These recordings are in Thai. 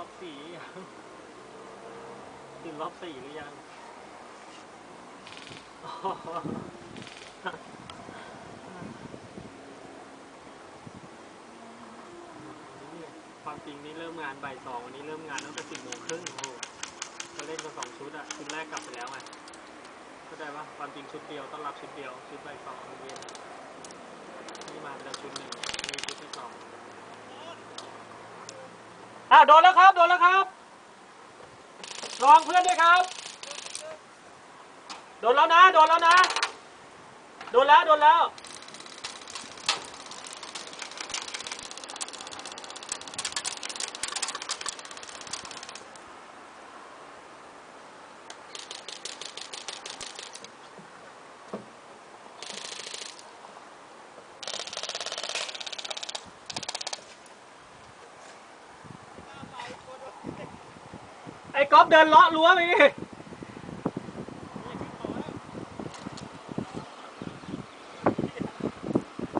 รอบสี่ยังตื่นรอบสี่หรือยังอ๋อความจริงนี่เริ่มงานบ่ายสองวันนี้เริ่มงานตั้งแต่สิบโมงครึ่งโอ้โหก็เล่นกันสองชุดอะชุดแรกกลับไปแล้วไงเข้าใจปะความจริงชุดเดียว ต้อนรับชุดเดียว ชุดบ่ายสองเย็นมาเป็นชุดหนึ่งนี่ชุดที่สอง อ้าวโดนแล้วครับ โดนแล้วครับรองเพื่อนด้วยครับ โดนแล้วนะ โดนแล้วนะ โดนแล้ว โดนแล้ว อ้ก๊อฟเดินเลาะรั้วไปนี่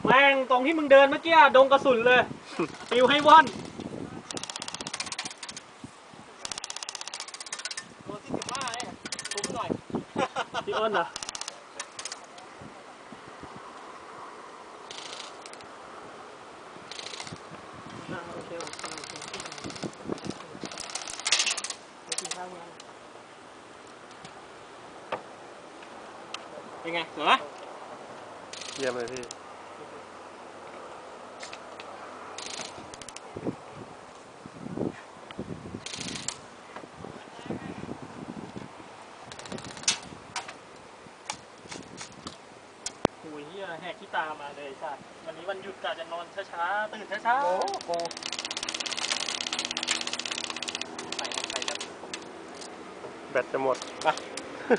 แม่งตรงที่มึงเดินเมื่อกี้อะดงกระสุนเลยปิวให้ว่อนตัวที่สิบห้าเนี่ยคุ้มหน่อย พี่อ้นเหรออ่าโอเคโอเคโอเคไปกินข้าวกัน เป็นไงสวยไหมเยี่ยมเลยพี่ โอ้ยเฮียแหกขี้ตามาเลยสัตว์วันนี้วันหยุดกะจะนอนช้าๆ ตื่นช้าๆ โอ้โหไปไปแล้วแบตจะหมด ไป